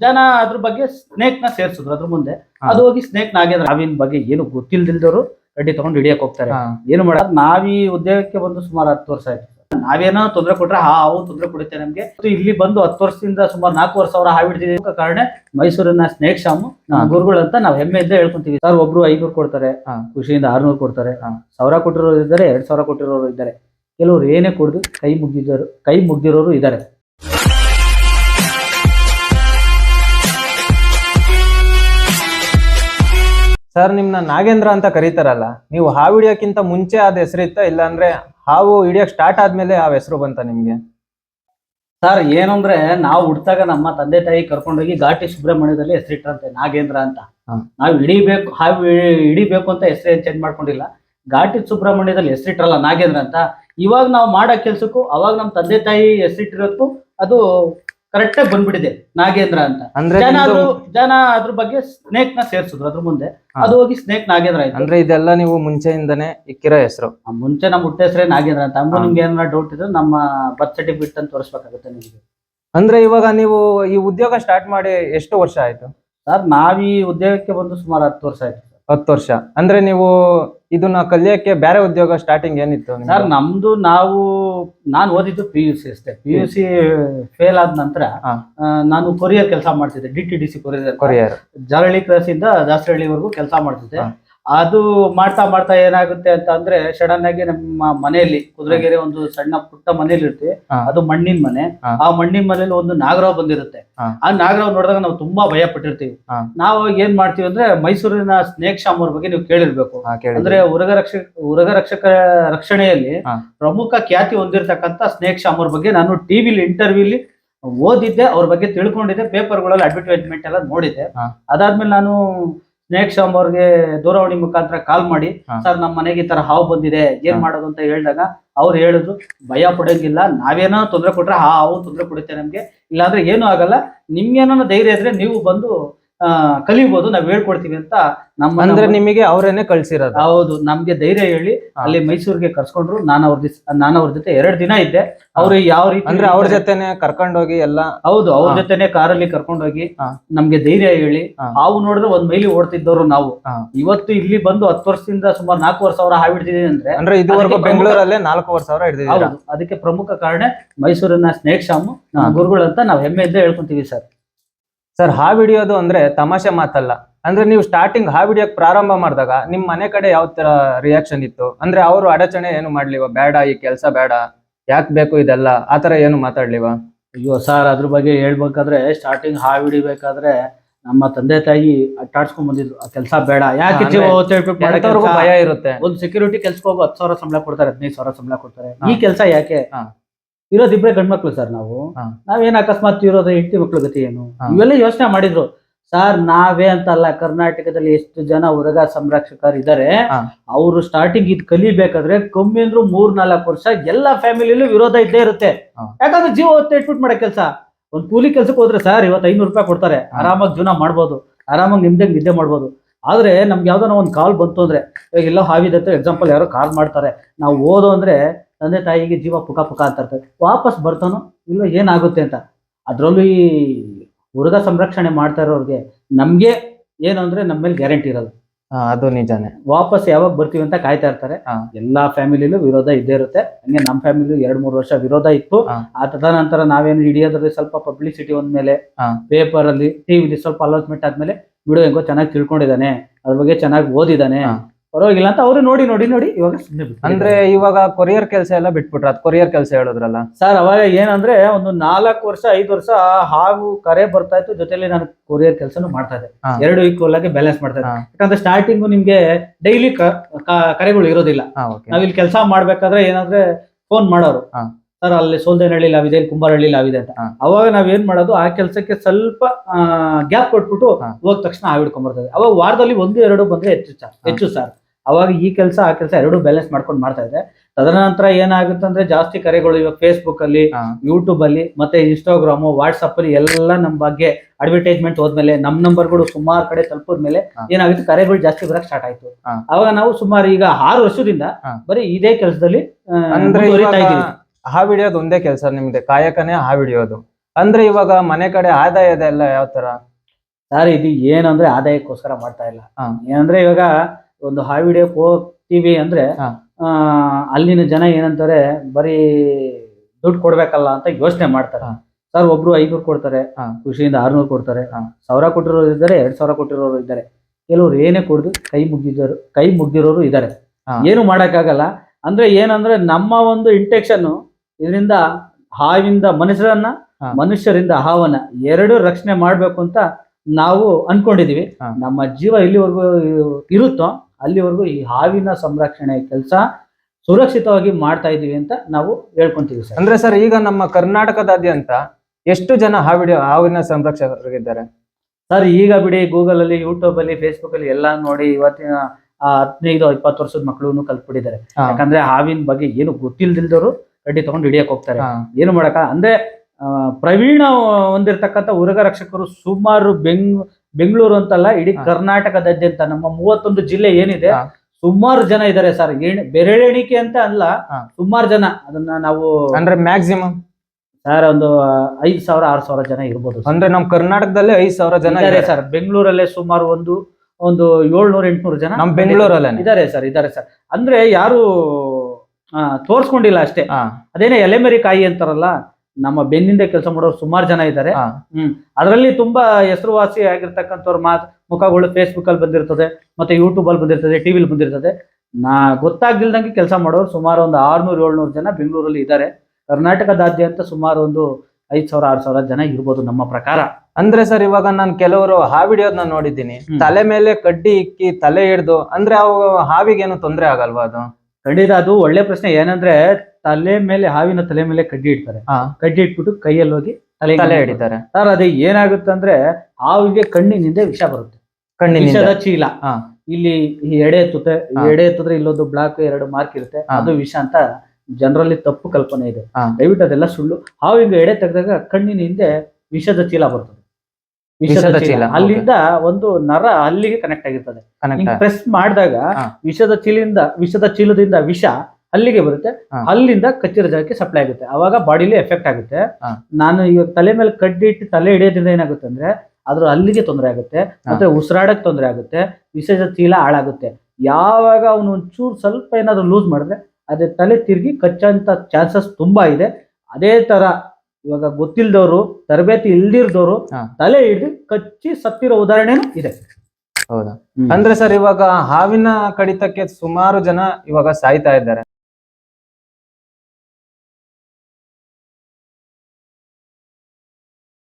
ಜನ ಅದ್ರ ಬಗ್ಗೆ ಸ್ನೇಕ್ನ ಸೇರ್ಸಿದ್ರು ಅದ್ರ ಮುಂದೆ. ಅದು ಹೋಗಿ ಸ್ನೇಕ್ ನಾಗೇಂದ್ರ ನಾವಿನ ಬಗ್ಗೆ ಏನು ಗೊತ್ತಿಲ್ದಿಲ್ದವರು ಗಡ್ಡಿ ತಗೊಂಡು ಹಿಡಿಯಕ್ ಹೋಗ್ತಾರೆ. ಹಾ. ಏನು ಮಾಡ ನಾವೀ ಉದ್ಯೋಗಕ್ಕೆ ಬಂದು ಸುಮಾರು ಹತ್ತು ವರ್ಷ ಆಯ್ತು. ನಾವೇನೋ ತೊಂದರೆ ಕೊಟ್ರೆ ಹಾವು ತೊಂದರೆ ಕೊಡುತ್ತೆ ನಮ್ಗೆ. ಇಲ್ಲಿ ಬಂದು ಹತ್ತು ವರ್ಷದಿಂದ ಸುಮಾರು ನಾಲ್ಕೂವರೆ ಸಾವಿರ ಅವರ ಹಿಡಿದಿದ್ದೀವಿ ಕಾರಣ ಮೈಸೂರಿನ ಸ್ನೇಕ್ ಶಾಮು ಗುರುಗಳು ಅಂತ ನಾವ್ ಹೆಮ್ಮೆಯಿಂದ ಹೇಳ್ಕೊಂತೀವಿ. ಸರ್ ಒಬ್ರು ಐನೂರು ಕೊಡ್ತಾರೆ ಹಾ. ಖುಷಿಯಿಂದ ಆರ್ನೂರು ಕೊಡ್ತಾರೆ ಸಾವಿರ ಕೊಟ್ಟಿರೋರು ಇದ್ದಾರೆ ಎರಡ್ ಸಾವಿರ ಕೊಟ್ಟಿರೋರು ಇದ್ದಾರೆ. ಕೆಲವರು ಏನೇ ಕೊಡ್ದು ಕೈ ಮುಗಿದಿದ್ರು ಕೈ ಮುಗ್ದಿರೋರು ಇದ್ದಾರೆ. ಸರ್ ನಿಮ್ನ ನಾಗೇಂದ್ರ ಅಂತ ಕರೀತಾರಲ್ಲ ನೀವು ಹಾವು ಹಿಡಿಯೋಕ್ಕಿಂತ ಮುಂಚೆ ಅದ ಹೆಸರಿತ್ತ ಇಲ್ಲ ಅಂದ್ರೆ ಹಾವು ಹಿಡಿಯೋಕ್ ಸ್ಟಾರ್ಟ್ ಆದ್ಮೇಲೆ ಆ ಹೆಸರು ಬಂತ ನಿಮ್ಗೆ? ಸರ್ ಏನಂದ್ರೆ ನಾವು ಹುಡ್ತಾಗ ನಮ್ಮ ತಂದೆ ತಾಯಿ ಕರ್ಕೊಂಡೋಗಿ ಘಾಟಿ ಸುಬ್ರಹ್ಮಣ್ಯದಲ್ಲಿ ಹೆಸರಿಟ್ಟಂತೆ ನಾಗೇಂದ್ರ ಅಂತ. ಹಾ. ನಾವು ಹಿಡಿಬೇಕು ಹಾವು ಹಿಡಿ- ಹಿಡಿಬೇಕು ಅಂತ ಹೆಸರು ಚೇಂಜ್ ಮಾಡ್ಕೊಂಡಿಲ್ಲ. ಘಾಟಿ ಸುಬ್ರಹ್ಮಣ್ಯದಲ್ಲಿ ಹೆಸರಿಟ್ರಲ್ಲ ನಾಗೇಂದ್ರ ಅಂತ. ಇವಾಗ ನಾವು ಮಾಡೋ ಕೆಲ್ಸಕ್ಕೂ ಅವಾಗ ನಮ್ಮ ತಂದೆ ತಾಯಿ ಹೆಸರಿಟ್ಟಿರೋದಕ್ಕೂ ಅದು ಕರೆಕ್ಟ್ ಆಗಿ ಬಂದ್ಬಿಟ್ಟಿದೆ. ನಾಗೇಂದ್ರ ಅಂತ. ಅಂದ್ರೆ ಜನ ಜನ ಅದ್ರ ಬಗ್ಗೆ ಸ್ನೇಕ್ನ ಸೇರ್ಸಿದ್ರು ಅದ್ರ ಮುಂದೆ. ಅದು ಹೋಗಿ ಸ್ನೇಕ್ ನಾಗೇಂದ್ರ ಆಯ್ತು. ಅಂದ್ರೆ ಇದೆಲ್ಲ ನೀವು ಮುಂಚೆಯಿಂದನೇ ಇಕ್ಕಿರೋ ಹೆಸರು. ಮುಂಚೆ ನಮ್ಮ ಹುಟ್ಟ ಹೆಸರೇ ನಾಗೇಂದ್ರ ಅಂತ. ಅಮ್ಮ. ನಿಮ್ಗೆ ಏನಾರ ಡೌಟ್ ಇದ್ರೆ ನಮ್ಮ ಬರ್ತ್ ಸರ್ಟಿಫಿಕೇಟ್ ಅಂತ ತೋರಿಸ್ಬೇಕಾಗುತ್ತೆ ನಿಮಗೆ. ಅಂದ್ರೆ ಇವಾಗ ನೀವು ಈ ಉದ್ಯೋಗ ಸ್ಟಾರ್ಟ್ ಮಾಡಿ ಎಷ್ಟು ವರ್ಷ ಆಯ್ತು? ಸರ್ ನಾವ್ ಈ ಉದ್ಯೋಗಕ್ಕೆ ಬಂದು ಸುಮಾರು ಹತ್ತು ವರ್ಷ ಆಯ್ತು. ಹತ್ತು ವರ್ಷ. ಅಂದ್ರೆ ನೀವು ಇದನ್ನ ಕಲಿಯಕ್ಕೆ ಬೇರೆ ಉದ್ಯೋಗ ಸ್ಟಾರ್ಟಿಂಗ್ ಏನಿತ್ತು? ನಿಮ್ದು? ಸರ್ ನಮ್ದು ನಾವು ನಾನು ಓದಿದ್ದು ಪಿ ಯು ಸಿ ಅಷ್ಟೇ. ಪಿ ಯು ಸಿ ಫೇಲ್ ಆದ ನಂತರ ಹಾ. ಆ, ನಾನು ಕೊರಿಯರ್ ಕೆಲಸ ಮಾಡ್ತಿದ್ದೆ. D T D C courier courier Jaralli cross ಇಂದ ದಾಸರಳ್ಳಿವರೆಗೂ ಕೆಲಸ ಮಾಡ್ತಿದ್ದೆ. ಹಾ. ಅದು ಮಾಡ್ತಾ ಮಾಡ್ತಾ ಏನಾಗುತ್ತೆ ಅಂತ ಅಂದ್ರೆ ಸಡನ್ ಆಗಿ ನಮ್ಮ ಮನೆಯಲ್ಲಿ ಕುದುರೆಗೆರೆ ಒಂದು ಸಣ್ಣ ಪುಟ್ಟ ಮನೇಲಿ ಇರ್ತೀವಿ ಅದು ಮಣ್ಣಿನ ಮನೆ. ಆ ಮಣ್ಣಿನ ಮನೇಲಿ ಒಂದು ನಾಗರಾವ್ ಬಂದಿರುತ್ತೆ. ಆ ನಾಗರಾವ್ ನೋಡಿದಾಗ ನಾವು ತುಂಬಾ ಭಯ ಪಟ್ಟಿರ್ತೀವಿ. ನಾವು ಏನ್ ಮಾಡ್ತೀವಿ ಅಂದ್ರೆ ಮೈಸೂರಿನ ಸ್ನೇಕ್ ಶಾಮ್ ಅವ್ರ ಬಗ್ಗೆ ನೀವು ಕೇಳಿರ್ಬೇಕು. ಅಂದ್ರೆ ಉರಗ ರಕ್ಷಕ ಉರಗ ರಕ್ಷಕ ರಕ್ಷಣೆಯಲ್ಲಿ ಪ್ರಮುಖ ಖ್ಯಾತಿ ಹೊಂದಿರತಕ್ಕಂತ ಸ್ನೇಕ್ ಶಾಮ್ ಅವ್ರ ಬಗ್ಗೆ ನಾನು ಟಿವಿಲಿ ಇಂಟರ್ವ್ಯೂಲಿ ಓದಿದ್ದೆ ಅವ್ರ ಬಗ್ಗೆ ತಿಳ್ಕೊಂಡಿದ್ದೆ ಪೇಪರ್ಗಳಲ್ಲಿ ಅಡ್ವರ್ಟೈಸ್ಮೆಂಟ್ ಎಲ್ಲ ನೋಡಿದ್ದೆ. ಅದಾದ್ಮೇಲೆ ನಾನು ಸ್ನೇಕ್ ಶಾಮ್ ಅವ್ರಿಗೆ ದೂರವಾಣಿ ಮುಖಾಂತರ ಕಾಲ್ ಮಾಡಿ ಸರ್ ನಮ್ಮ ಮನೆಗೆ ಈ ತರ ಹಾವು ಬಂದಿದೆ ಏನ್ ಮಾಡೋದು ಅಂತ ಹೇಳಿದಾಗ ಅವ್ರು ಹೇಳಿದ್ರು ಭಯ ಪಡೋಂಗಿಲ್ಲ ನಾವೇನೋ ತೊಂದರೆ ಕೊಟ್ರೆ ಆ ಹಾವು ತೊಂದರೆ ಕೊಡುತ್ತೆ ನಮ್ಗೆ ಇಲ್ಲಾಂದ್ರೆ ಏನು ಆಗಲ್ಲ ನಿಮ್ಗೇನೋ ಧೈರ್ಯ ಇದ್ರೆ ನೀವು ಬಂದು ಆ, ಕಲಿಬೋದು ನಾವ್ ಹೇಳ್ಕೊಡ್ತೀವಿ ಅಂತ ನಮ್ಮ ಅಂದ್ರೆ ನಿಮಗೆ ಅವರೇನೆ ಕಳ್ಸಿರೋದು. ಹೌದು ನಮ್ಗೆ ಧೈರ್ಯ ಹೇಳಿ ಅಲ್ಲಿ ಮೈಸೂರಿಗೆ ಕರ್ಸ್ಕೊಂಡ್ರು. ನಾನು ಅವ್ರ ನಾನು ಅವ್ರ ಜೊತೆ ಎರಡ್ ದಿನ ಇದ್ದೆ. ಅವ್ರು ಯಾವ ರೀತಿ ಅಂದ್ರೆ ಅವ್ರ ಜೊತೆನೆ ಕರ್ಕೊಂಡೋಗಿ ಎಲ್ಲ ಹೌದು ಅವ್ರ. ಜೊತೆನೆ ಕಾರಲ್ಲಿ ಕರ್ಕೊಂಡೋಗಿ. ನಮ್ಗೆ ಧೈರ್ಯ ಹೇಳಿ. ಹಾವು ನೋಡಿದ್ರೆ ಒಂದ್ ಮೈಲಿ ಓಡ್ತಿದ್ದವ್ರು ನಾವು. ಇವತ್ತು ಇಲ್ಲಿ ಬಂದು ಹತ್ತು ವರ್ಷದಿಂದ ಸುಮಾರು ನಾಲ್ಕೂವರೆ ಸಾವಿರ ಹಾವು ಹಿಡಿದಿದೆ ಅಂದ್ರೆ ಅಂದ್ರೆ ಇದುವರೆಗೂ ಬೆಂಗಳೂರಲ್ಲೇ ನಾಲ್ಕೂವರೆ ಸಾವಿರ ಅವರ ಹೌದು ಅದಕ್ಕೆ ಪ್ರಮುಖ ಕಾರಣ ಮೈಸೂರಿನ ಸ್ನೇಹ ಶಾಮು. ಗುರುಗಳು ಅಂತ ನಾವು ಹೆಮ್ಮೆಯಿಂದ ಹೇಳ್ಕೊಂತೀವಿ ಸರ್. ಸರ್ ಹಾ ಹಿಡಿಯೋದು ಅಂದ್ರೆ ತಮಾಷೆ ಮಾತಲ್ಲ. ಅಂದ್ರೆ ನೀವು ಸ್ಟಾರ್ಟಿಂಗ್ ಹಾ ಹಿಡಿಯೋಕ್ ಪ್ರಾರಂಭ ಮಾಡಿದಾಗ ನಿಮ್ ಮನೆ ಕಡೆ ಯಾವ ತರ ರಿಯಾಕ್ಷನ್ ಇತ್ತು? ಅಂದ್ರೆ ಅವರು ಅಡಚಣೆ ಏನು ಮಾಡ್ಲಿವ ಬೇಡ ಈ ಕೆಲಸ ಬೇಡ. ಯಾಕೆ ಬೇಕು ಇದೆಲ್ಲ? ಆತರ ಏನು ಮಾತಾಡ್ಲಿವ ಅಯ್ಯೋ ಸರ್ ಅದ್ರ ಬಗ್ಗೆ ಹೇಳ್ಬೇಕಾದ್ರೆ ಸ್ಟಾರ್ಟಿಂಗ್ ಹಾವು ಹಿಡಿಬೇಕಾದ್ರೆ ನಮ್ಮ ತಂದೆ ತಾಯಿ ಅಟ್ಟಾಡ್ಸ್ಕೊಂಡ್ ಬಂದಿದ್ರು. ಆ ಕೆಲಸ ಬೇಡ. ಯಾಕೆ ಜೀವ ಮಾಡೋ ಕೆಲ್ಸ? ಭಯ ಇರುತ್ತೆ. ಒಂದು ಸೆಕ್ಯೂರಿಟಿ ಕೆಲ್ಸಕ್ಕೆ ಹೋಗೋ ಹತ್ತು ಸಾವಿರ ಸಂಬಳ ಕೊಡ್ತಾರೆ ಹದಿನೈದು ಸಾವಿರ ಸಂಬಳ ಕೊಡ್ತಾರೆ. ಈ ಕೆಲಸ ಯಾಕೆ. ಇರೋದ್ ಗಂಡ್ ಮಕ್ಳು ಸರ್ ನಾವು. ನಾವೇನು ಅಕಸ್ಮಾತ್ ಇರೋದು ಹೆಂಡತಿ ಮಕ್ಳು ಗತಿ ಏನು. ಇವೆಲ್ಲ ಯೋಚನೆ ಮಾಡಿದ್ರು. ಸರ್ ನಾವೇ ಅಂತಲ್ಲ ಕರ್ನಾಟಕದಲ್ಲಿ ಎಷ್ಟು ಜನ ಉರಗ ಸಂರಕ್ಷಕರು ಇದ್ದಾರೆ ಅವರು ಸ್ಟಾರ್ಟಿಂಗ್ ಇದ್ ಕಲಿಬೇಕಾದ್ರೆ ಕಮ್ಮಿ ಅಂದ್ರೂ ಮೂರ್ ನಾಲ್ಕು ವರ್ಷ ಎಲ್ಲಾ ಫ್ಯಾಮಿಲಿಲೂ ವಿರೋಧ ಇದ್ದೇ ಇರುತ್ತೆ. ಯಾಕಂದ್ರೆ ಜೀವ ಹೊತ್ತು ಇಟ್ಬಿಟ್ಟು ಮಾಡೋ ಕೆಲಸ. ಒಂದ್ ಕೂಲಿ ಕೆಲ್ಸಕ್ಕೆ ಹೋದ್ರೆ ಸರ್ ಇವತ್ತು ಐನೂರು ರೂಪಾಯಿ ಕೊಡ್ತಾರೆ. ಆರಾಮಾಗಿ ಜೀವನ ಮಾಡ್ಬೋದು. ಆರಾಮಾಗಿ ನಿಮ್ದಂಗೆ ನಿದ್ದೆ ಮಾಡ್ಬೋದು. ಆದ್ರೆ ನಮ್ಗೆ ಯಾವ್ದಾನ ಒಂದು ಕಾಲ್ ಬಂತು ಅಂದ್ರೆ ಇವಾಗ ಎಲ್ಲೋ ಹಾವಿದತ್ತೆ ಎಕ್ಸಾಂಪಲ್ ಯಾರೋ ಕಾಲ್ ಮಾಡ್ತಾರೆ. ನಾವು ಓದೋ ಅಂದ್ರೆ ತಂದೆ ತಾಯಿಗೆ ಜೀವ ಪುಕ ಪುಕ ಅಂತ ಇರ್ತದೆ ವಾಪಸ್ ಬರ್ತಾನೋ ಇಲ್ಲ ಏನಾಗುತ್ತೆ ಅಂತ. ಅದರಲ್ಲೂ ಈ ಹುಡುಗ ಸಂರಕ್ಷಣೆ ಮಾಡ್ತಾ ಇರೋರಿಗೆ ನಮ್ಗೆ ಏನು ಅಂದ್ರೆ ನಮ್ಮ ಮೇಲೆ ಗ್ಯಾರಂಟಿ ಇರಲ್ಲ ಹಾ, ಅದು ನಿಜಾನೇ. ವಾಪಸ್ ಯಾವಾಗ ಬರ್ತೀವಿ ಅಂತ ಕಾಯ್ತಾ ಇರ್ತಾರೆ. ಹಾ. ಎಲ್ಲಾ ಫ್ಯಾಮಿಲಿಲೂ ವಿರೋಧ ಇದ್ದೇ ಇರುತ್ತೆ. ಹಂಗೆ ನಮ್ಮ ಫ್ಯಾಮಿಲಿ ಎರಡ್ ಮೂರು ವರ್ಷ ವಿರೋಧ ಇತ್ತು. ಹಾ. ಆ ತದನಂತರ ನಾವೇನು ಹಿಡಿಯೋದ್ರಲ್ಲಿ ಸ್ವಲ್ಪ ಪಬ್ಲಿಸಿಟಿ ಒಂದ್ಮೇಲೆ ಮೇಲೆ ಪೇಪರ್ ಅಲ್ಲಿ ಟಿವಿಲಿ ಸ್ವಲ್ಪ ಅಲೌನ್ಸ್ಮೆಂಟ್ ಆದ್ಮೇಲೆ ಬಿಡು ಹೆಂಗೋ ಚೆನ್ನಾಗಿ ತಿಳ್ಕೊಂಡಿದ್ದಾನೆ. ಅದ್ರ ಬಗ್ಗೆ ಚೆನ್ನಾಗಿ ಓದಿದ್ದಾನೆ. ಹಾ. ಪರವಾಗಿಲ್ಲ ಅಂತ ಅವರು ನೋಡಿ ನೋಡಿ ನೋಡಿ. ಇವಾಗ ಸುಮ್ಮನೆ ಅಂದ್ರೆ ಇವಾಗ ಕೊರಿಯರ್ ಕೆಲಸ ಎಲ್ಲ ಬಿಟ್ಬಿಟ್ರ ಅದು ಕೊರಿಯರ್ ಕೆಲಸ ಹೇಳಿದ್ರಲ್ಲ? ಸರ್ ಅವಾಗ ಏನಂದ್ರೆ ಒಂದು ನಾಲ್ಕು ವರ್ಷ ಐದು ವರ್ಷ ಹಾವು ಕರೆ ಬರ್ತಾ ಇತ್ತು ಜೊತೆಲಿ ನಾನು ಕೊರಿಯರ್ ಕೆಲಸನು ಮಾಡ್ತಾ ಇದ್ದೆ. ಎರಡು ಈಕ್ವಲ್ ಆಗಿ ಬ್ಯಾಲೆನ್ಸ್ ಮಾಡ್ತಾ ಇದ್ದೆ. ಯಾಕಂದ್ರೆ ಸ್ಟಾರ್ಟಿಂಗು ನಿಮ್ಗೆ ಡೈಲಿ ಕರೆಗಳು ಇರೋದಿಲ್ಲ. ನಾವಿಲ್ಲಿ ಕೆಲಸ ಮಾಡ್ಬೇಕಾದ್ರೆ ಏನಂದ್ರೆ ಫೋನ್ ಮಾಡೋರು. ಸರ್ ಅಲ್ಲಿ ಸೋಲ್ದೇನಹಳ್ಳಿ ಲಾವಿದೆ ಕುಂಬಾರಹಳ್ಳಿ ಲಾವಿದೆ ಅಂತ. ಅವಾಗ ನಾವ್ ಏನ್ ಮಾಡೋದು ಆ ಕೆಲಸಕ್ಕೆ ಸ್ವಲ್ಪ ಗ್ಯಾಪ್ ಕೊಟ್ಬಿಟ್ಟು ಹೋಗ್ ಹೋದ ತಕ್ಷಣ ಆವಿಡ್ಕೊಂಡ್ ಬರ್ತದೆ ಅವಾಗ ವಾರದಲ್ಲಿ ಒಂದು ಎರಡು ಬಂದ್ರೆ ಹೆಚ್ಚು ಹೆಚ್ಚು ಸರ್ ಅವಾಗ ಈ ಕೆಲಸ ಆ ಕೆಲಸ ಎರಡು ಬ್ಯಾಲೆನ್ಸ್ ಮಾಡ್ಕೊಂಡು ಮಾಡ್ತಾ ಇದ್ದೆ ತದನಂತರ ಏನಾಗುತ್ತೆ ಅಂದ್ರೆ ಜಾಸ್ತಿ ಕರೆಗಳು ಇವಾಗ ಫೇಸ್ಬುಕ್ ಅಲ್ಲಿ. ಯೂಟ್ಯೂಬ್ ಅಲ್ಲಿ ಮತ್ತೆ ಇನ್ಸ್ಟಾಗ್ರಾಮು ವಾಟ್ಸಪ್ ಅಲ್ಲಿ ಎಲ್ಲ ನಮ್ ಬಗ್ಗೆ ಅಡ್ವರ್ಟೈಸ್ಮೆಂಟ್ ಹೋದ್ಮೇಲೆ ನಮ್ ನಂಬರ್ಗಳು ಸುಮಾರು ಕಡೆ ತಲುಪದ ಮೇಲೆ ಏನಾಗುತ್ತೆ ಕರೆಗಳು ಜಾಸ್ತಿ ಬರಕ್ ಸ್ಟಾರ್ಟ್ ಆಯ್ತು. ಅವಾಗ ನಾವು ಸುಮಾರು ಈಗ ಆರು ವರ್ಷದಿಂದ. ಬರೀ ಇದೇ ಕೆಲಸದಲ್ಲಿ ಅಂದ್ರೆ ವಿಡಿಯೋದು ಒಂದೇ ಕೆಲಸ ನಿಮ್ದೆ ಕಾಯಕನೇ ಆ ವಿಡಿಯೋದು ಅಂದ್ರೆ ಇವಾಗ ಮನೆ ಕಡೆ ಆದಾಯ ಇದೆ ಎಲ್ಲ ಯಾವ ತರ ಸರ್ ಇದು ಏನಂದ್ರೆ ಆದಾಯಕ್ಕೋಸ್ಕರ ಮಾಡ್ತಾ ಇಲ್ಲ. ಏನಂದ್ರೆ ಇವಾಗ ಒಂದು ಹಾಯ್ ಹೋಗ್ತೀವಿ ಅಂದ್ರೆ ಆ, ಅಲ್ಲಿನ ಜನ ಏನಂತಾರೆ ಬರೀ ದುಡ್ಡು ಕೊಡ್ಬೇಕಲ್ಲ ಅಂತ ಯೋಚನೆ ಮಾಡ್ತಾರೆ. ಸರ್ ಒಬ್ರು ಐನೂರು ಕೊಡ್ತಾರೆ ಖುಷಿಯಿಂದ ಆರ್ನೂರು ಕೊಡ್ತಾರೆ ಸಾವಿರ ಕೊಟ್ಟಿರೋರು ಇದ್ದಾರೆ ಎರಡ್ ಸಾವಿರ ಕೊಟ್ಟಿರೋರು ಇದ್ದಾರೆ. ಕೆಲವರು ಏನೇ ಕೊಡ್ದು ಕೈ ಮುಗಿದಿರೋರು ಕೈ ಮುಗ್ದಿರೋರು ಇದ್ದಾರೆ. ಏನು ಮಾಡಕ್ಕಾಗಲ್ಲ. ಅಂದ್ರೆ ಏನಂದ್ರೆ ನಮ್ಮ ಒಂದು ಇಂಟೆಕ್ಷನ್ ಇದರಿಂದ ಹಾವಿಂದ ಮನುಷ್ಯರನ್ನ ಮನುಷ್ಯರಿಂದ ಹಾವನ್ನ ಎರಡು ರಕ್ಷಣೆ ಮಾಡ್ಬೇಕು ಅಂತ ನಾವು ಅನ್ಕೊಂಡಿದೀವಿ. ನಮ್ಮ ಜೀವ ಇಲ್ಲಿವರೆಗೂ ಇರುತ್ತೋ ಅಲ್ಲಿವರೆಗೂ ಈ ಹಾವಿನ ಸಂರಕ್ಷಣೆ ಕೆಲಸ ಸುರಕ್ಷಿತವಾಗಿ ಮಾಡ್ತಾ ಇದೀವಿ ಅಂತ ನಾವು ಹೇಳ್ಕೊಂತೀವಿ ಸರ್. ಅಂದ್ರೆ ಸರ್ ಈಗ ನಮ್ಮ ಕರ್ನಾಟಕದಾದ್ಯಂತ ಎಷ್ಟು ಜನ ಹಾವಿಡಿ ಹಾವಿನ ಸಂರಕ್ಷಕರಿದ್ದಾರೆ? ಸರ್ ಈಗ ಬಿಡಿ ಗೂಗಲ್ ಅಲ್ಲಿ ಯೂಟ್ಯೂಬ್ ಅಲ್ಲಿ ಫೇಸ್ಬುಕ್ ಅಲ್ಲಿ ಎಲ್ಲ ನೋಡಿ ಇವತ್ತಿನ ಹದಿನೈದು ಇಪ್ಪತ್ತು ವರ್ಷದ ಮಕ್ಕಳು ಕಲ್ತ್ಬಿಟ್ಟಿದ್ದಾರೆ. ಯಾಕಂದ್ರೆ ಹಾವಿನ ಬಗ್ಗೆ ಏನು ಗೊತ್ತಿಲ್ದಿಲ್ದವರು ಕಡ್ಡಿ ತಗೊಂಡು ಹಿಡಿಯಕ್ ಹೋಗ್ತಾರೆ. ಏನು ಮಾಡಕ ಅಂದ್ರೆ ಪ್ರವೀಣ ಹೊಂದಿರತಕ್ಕಂಥ ಉರಗ ರಕ್ಷಕರು ಸುಮಾರು ಬೆಂಗ್ ಬೆಂಗಳೂರು ಅಂತಲ್ಲ ಇಡೀ. ಕರ್ನಾಟಕದಾದ್ಯಂತ ನಮ್ಮ ಮೂವತ್ತೊಂದು ಜಿಲ್ಲೆ ಏನಿದೆ. ಸುಮಾರು ಜನ ಇದ್ದಾರೆ ಸರ್. ಏನ್ ಬೆರಳೆಣಿಕೆ ಅಂತ ಅಲ್ಲ. ಸುಮಾರು ಜನ. ಅದನ್ನ ನಾವು ಅಂದ್ರೆ ಮ್ಯಾಕ್ಸಿಮಮ್ ಸರ್ ಒಂದು ಐದ್ ಸಾವಿರ ಆರು ಸಾವಿರ ಜನ ಇರ್ಬೋದು ಅಂದ್ರೆ ನಮ್ ಕರ್ನಾಟಕದಲ್ಲೇ ಐದ್ ಸಾವಿರ ಜನ ಇದ್ದಾರೆ. ಸರ್. ಬೆಂಗಳೂರಲ್ಲೇ ಸುಮಾರು ಒಂದು ಒಂದು ಏಳ್ನೂರ ಎಂಟ್ನೂರು ಜನ ನಮ್ ಬೆಂಗಳೂರಲ್ಲೇ ಇದ್ದಾರೆ ಸರ್ ಇದ್ದಾರೆ ಸರ್. ಅಂದ್ರೆ ಯಾರು ತೋರ್ಸ್ಕೊಂಡಿಲ್ಲ ಅಷ್ಟೇ. ಅದೇನೇ ಎಲೆಮೆರಿ ಕಾಯಿ ಅಂತಾರಲ್ಲ ನಮ್ಮ ಬೆನ್ನಿಂದ ಕೆಲಸ ಮಾಡೋರು ಸುಮಾರು ಜನ ಇದ್ದಾರೆ. ಹ್ಮ್. ಅದರಲ್ಲಿ ತುಂಬಾ ಹೆಸರುವಾಸಿ ಆಗಿರ್ತಕ್ಕಂಥವ್ರ ಮಾತ್ ಮುಖಗಳು ಫೇಸ್ಬುಕ್ ಅಲ್ಲಿ ಬಂದಿರ್ತದೆ ಮತ್ತೆ ಯೂಟ್ಯೂಬ್ ಅಲ್ಲಿ ಬಂದಿರ್ತದೆ ಟಿವಿಲಿ ಬಂದಿರ್ತದೆ. ನಾ ಗೊತ್ತಾಗ್ಲಿಲ್ದಂಗೆ ಕೆಲಸ ಮಾಡೋರು ಸುಮಾರು ಒಂದು ಆರ್ನೂರು ಏಳ್ನೂರು ಜನ ಬೆಂಗಳೂರಲ್ಲಿ ಇದ್ದಾರೆ. ಕರ್ನಾಟಕದಾದ್ಯಂತ ಸುಮಾರು ಒಂದು ಐದ್ ಸಾವಿರ ಆರು ಸಾವಿರ ಜನ ಇರ್ಬೋದು ನಮ್ಮ ಪ್ರಕಾರ. ಅಂದ್ರೆ ಸರ್ ಇವಾಗ ನಾನು ಕೆಲವರು ಹಾವಿಡಿಯೋದನ್ನ ನೋಡಿದ್ದೀನಿ. ತಲೆ ಮೇಲೆ ಕಡ್ಡಿ ಇಕ್ಕಿ ತಲೆ ಹಿಡ್ದು ಅಂದ್ರೆ ಅವು ಹಾವಿಗೇನು ತೊಂದ್ರೆ ಆಗಲ್ವಾ ಅದು? ಖಂಡಿತ ಅದು ಒಳ್ಳೆ ಪ್ರಶ್ನೆ. ಏನಂದ್ರೆ ತಲೆ ಮೇಲೆ ಹಾವಿನ ತಲೆ ಮೇಲೆ ಕಡ್ಡಿ ಇಡ್ತಾರೆ. ಹಾ. ಕಡ್ಡಿ ಇಟ್ಬಿಟ್ಟು ಕೈಯಲ್ಲಿ ಹೋಗಿ ತಲೆ ತಲೆ ಹಿಡಿತಾರೆ. ಸರ್ ಅದೇ ಏನಾಗುತ್ತೆ ಅಂದ್ರೆ ಹಾವಿಗೆ ಕಣ್ಣಿನಿಂದ ವಿಷ ಬರುತ್ತೆ. ಕಣ್ಣಿನಿಂದ. ವಿಷದ ಚೀಲ. ಹಾ. ಇಲ್ಲಿ ಈ ಎಡೆ ಎತ್ತುತ್ತೆ. ಈ ಎಡೆ ಎತ್ತಿದ್ರೆ ಇಲ್ಲೊಂದು ಬ್ಲಾಕ್ ಎರಡು ಮಾರ್ಕ್ ಇರುತ್ತೆ. ಹಾ. ಅದು ವಿಷ ಅಂತ ಜನರಲ್ಲಿ ತಪ್ಪು ಕಲ್ಪನೆ ಇದೆ. ಹಾ. ದಯವಿಟ್ಟು ಅದೆಲ್ಲ ಸುಳ್ಳು. ಹಾವಿಗೆ ಎಡೆ ತೆಗೆದಾಗ ಕಣ್ಣಿನ ಹಿಂದೆ ವಿಷದ ಚೀಲ ಬರ್ತದೆ. ವಿಷದ ಚೀಲ, ಅಲ್ಲಿಂದ ಒಂದು ನರ ಅಲ್ಲಿಗೆ ಕನೆಕ್ಟ್ ಆಗಿರ್ತದೆ. ಕನೆಕ್ಟ್ ಪ್ರೆಸ್ ಮಾಡಿದಾಗ ಹಾ. ವಿಷದ ಚೀಲಿಂದ ವಿಷದ ಚೀಲದಿಂದ ವಿಷ ಅಲ್ಲಿಗೆ ಬರುತ್ತೆ. ಅಲ್ಲಿಂದ ಕಚ್ಚಿರೋ ಜಾಗಕ್ಕೆ ಸಪ್ಲೈ ಆಗುತ್ತೆ. ಅವಾಗ ಬಾಡಿಲಿ ಎಫೆಕ್ಟ್ ಆಗುತ್ತೆ. ನಾನು ಇವಾಗ ತಲೆ ಮೇಲೆ ಕಡ್ಡಿ ಇಟ್ಟು ತಲೆ ಹಿಡಿಯೋದ್ರಿಂದ ಏನಾಗುತ್ತೆ ಅಂದ್ರೆ ಅದ್ರ ಅಲ್ಲಿಗೆ ತೊಂದರೆ ಆಗುತ್ತೆ. ಮತ್ತೆ ಉಸಿರಾಡಕ್ ತೊಂದರೆ ಆಗುತ್ತೆ. ವಿಶೇಷ ಚೀಲ ಹಾಳಾಗುತ್ತೆ. ಯಾವಾಗ ಅವನು ಒಂಚೂರು ಸ್ವಲ್ಪ ಏನಾದ್ರು ಲೂಸ್ ಮಾಡಿದ್ರೆ ಅದೇ ತಲೆ ತಿರುಗಿ ಕಚ್ಚಂತ ಚಾನ್ಸಸ್ ತುಂಬಾ ಇದೆ. ಅದೇ ತರ ಇವಾಗ ಗೊತ್ತಿಲ್ದವರು ತರಬೇತಿ ಇಲ್ದಿರ್ದವರು ತಲೆ ಹಿಡಿದು ಕಚ್ಚಿ ಸತ್ತಿರೋ ಉದಾಹರಣೆನೂ ಇದೆ. ಹೌದಾ? ಅಂದ್ರೆ ಸರ್ ಇವಾಗ ಹಾವಿನ ಕಡಿತಕ್ಕೆ ಸುಮಾರು ಜನ ಇವಾಗ ಸಾಯ್ತಾ ಇದ್ದಾರೆ.